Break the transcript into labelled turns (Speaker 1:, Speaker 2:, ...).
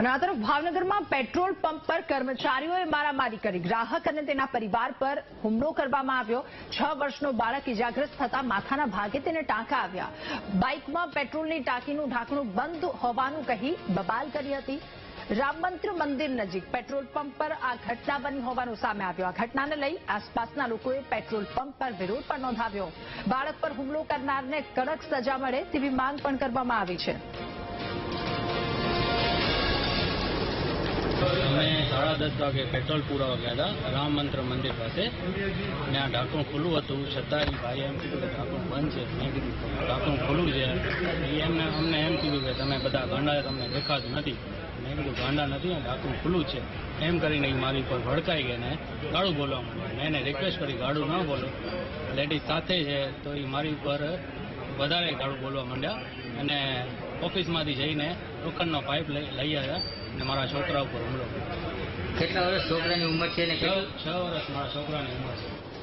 Speaker 1: અને આ તરફ ભાવનગરમાં પેટ્રોલ પંપ પર કર્મચારીઓએ મારામારી કરી. ગ્રાહક અને તેના પરિવાર પર હુમલો કરવામાં આવ્યો. છ વર્ષનો બાળક ઇજાગ્રસ્ત થતા માથાના ભાગે તેને ટાંકા આવ્યા. બાઇકમાં પેટ્રોલની ટાંકીનું ઢાંકણું બંધ હોવાનું કહી બબાલ કરી હતી. રામ મંત્ર મંદિર નજીક પેટ્રોલ પંપ પર આ ઘટના બની હોવાનું સામે આવ્યું. આ ઘટનાને લઈ આસપાસના લોકોએ પેટ્રોલ પંપ પર વિરોધ પણ નોંધાવ્યો. બાળક પર હુમલો કરનારને કડક સજા મળે તેવી માંગ પણ કરવામાં આવી છે.
Speaker 2: સાડા દસ વાગે પેટ્રોલ પૂરા ગયા હતા. રામ મંત્ર મંદિર પાસે. ને આ ઢાંકણું ખુલ્લું હતું. છતાં ભાઈ એમ કીધું કે ઢાંકણું બંધ છે. મેં કીધું ઢાંકણું ખુલ્લું છે. એમને, અમને એમ કીધું કે તમે બધા ગાંડા, તમને દેખાતું નથી. મેં કીધું, ગાંડા નથી અને ઢાંકણું ખુલ્લું છે. એમ કરીને એ મારી ઉપર ભડકાઈ ગયા ને ગાળું બોલવા માંડ્યું. મેં એને રિક્વેસ્ટ કરી, ગાળું ન બોલો. લેડીઝ સાથે છે, તો એ મારી ઉપર વધારે ગાળું બોલવા માંડ્યા. અને ઓફિસમાંથી જઈને લોખંડનો પાઇપ લઈ આવ્યા અને મારા છોકરા ઉપર હુમલો કર્યો.
Speaker 3: કેટલા વર્ષ છોકરાની ઉંમર છે ને
Speaker 2: છ છ વર્ષ મારા છોકરાની ઉંમર છે.